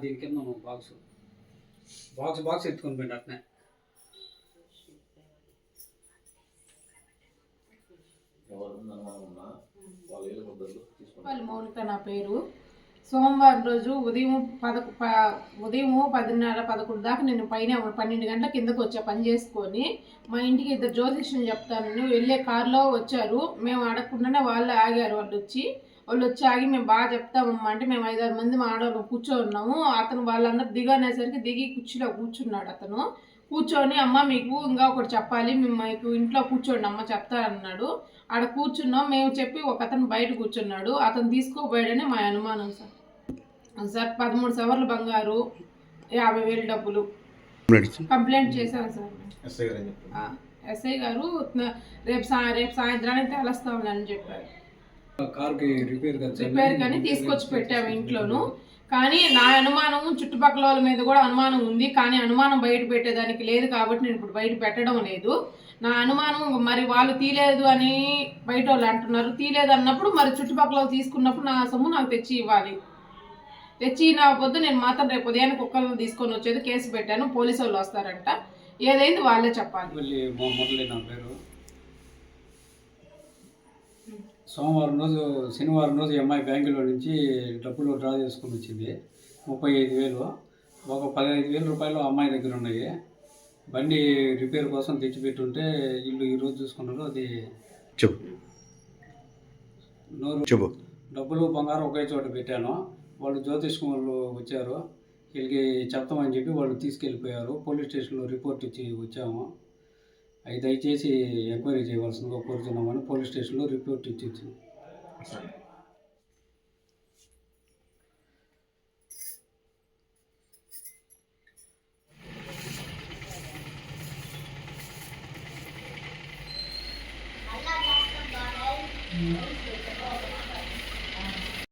దీని కింద box? Box box ఎత్తుకొని పోయింది అట్నే. వాళ్ళ మౌనిక నా పేరు. సోమవారం రోజు ఉదయం పదకొ ప- ఉదయం పదిన్నర పదకొండు దాకా నేను పైన పన్నెండు గంటల కిందకు వచ్చా పని చేసుకొని. మా ఇంటికి ఇద్దరు జ్యోతిష్యం చెప్తానని వెళ్ళే కారులో వచ్చారు. మేము అడగకుండానే వాళ్ళే ఆగారు వాళ్ళు వచ్చి. వాళ్ళు వచ్చి ఆగి మేము బాగా చెప్తామమ్మా అంటే మేము ఐదారు మంది మా ఆడవాళ్ళు కూర్చొని ఉన్నాము. అతను వాళ్ళందరూ దిగనేసరికి దిగి కుర్చీలో కూర్చున్నాడు అతను. కూర్చొని అమ్మ మీకు ఇంకా ఒకటి చెప్పాలి. మేము మీకు ఇంట్లో కూర్చోండి అమ్మ చెప్తారన్నాడు ఆడ కూర్చున్నాం. మేము చెప్పి ఒక అతను బయట కూర్చున్నాడు. అతను తీసుకోబోయాడని మా అనుమానం సార్. సార్ పదమూడు సవర్లు బంగారు యాభై వేలు డబ్బులు. కంప్లైంట్ చేశాను సార్. ఆ, ఎస్ఐ గారు రేపు రేపు సాయంత్రానికి తెలుస్తామని చెప్పారు. కార్కి రిపేర్ రిపేర్ కానీ తీసుకొచ్చి పెట్టాము ఇంట్లోను. కానీ నా అనుమానం చుట్టుపక్కల వాళ్ళ మీద కూడా అనుమానం ఉంది. కానీ అనుమానం బయట పెట్టేదానికి లేదు కాబట్టి నేను ఇప్పుడు బయట పెట్టడం లేదు. నా అనుమానం మరి వాళ్ళు తీలేదు అని బయట వాళ్ళు అంటున్నారు. తీలేదు అన్నప్పుడు మరి చుట్టుపక్కల వాళ్ళు తీసుకున్నప్పుడు నా సొమ్ము నాకు తెచ్చి ఇవ్వాలి. తెచ్చి నా పొద్దు నేను మాత్రం రేపు ఉదయానికి కుక్కలను తీసుకొని వచ్చేది కేసు పెట్టాను పోలీసు వాళ్ళు వస్తారంట. ఏదైంది వాళ్ళే చెప్పాలి. మురళి నా పేరు. సోమవారం రోజు శనివారం రోజు ఈ అమ్మాయి బ్యాంకులో నుంచి డబ్బులు డ్రా చేసుకుని వచ్చింది. ముప్పై ఐదు వేలు. ఒక పదహైదు వేల రూపాయలు అమ్మాయి దగ్గర ఉన్నాయి. బండి రిపేర్ కోసం తెచ్చిపెట్టుంటే ఇల్లు ఈరోజు చూసుకున్నారు అది చెప్పు. నూరు చెప్పు. డబ్బులు బంగారం ఒకే చోట పెట్టాను. వాళ్ళు జ్యోతిష్ వాళ్ళు వచ్చారు. వీళ్ళకి చెప్తామని చెప్పి వాళ్ళు తీసుకెళ్ళిపోయారు. పోలీస్ స్టేషన్లో రిపోర్ట్ ఇచ్చి వచ్చాము. అవి దయచేసి ఎంక్వైరీ చేయవలసిందిగా కోరుతున్నామని పోలీస్ స్టేషన్లో రిపోర్ట్ ఇచ్చి వచ్చింది. Mm-hmm.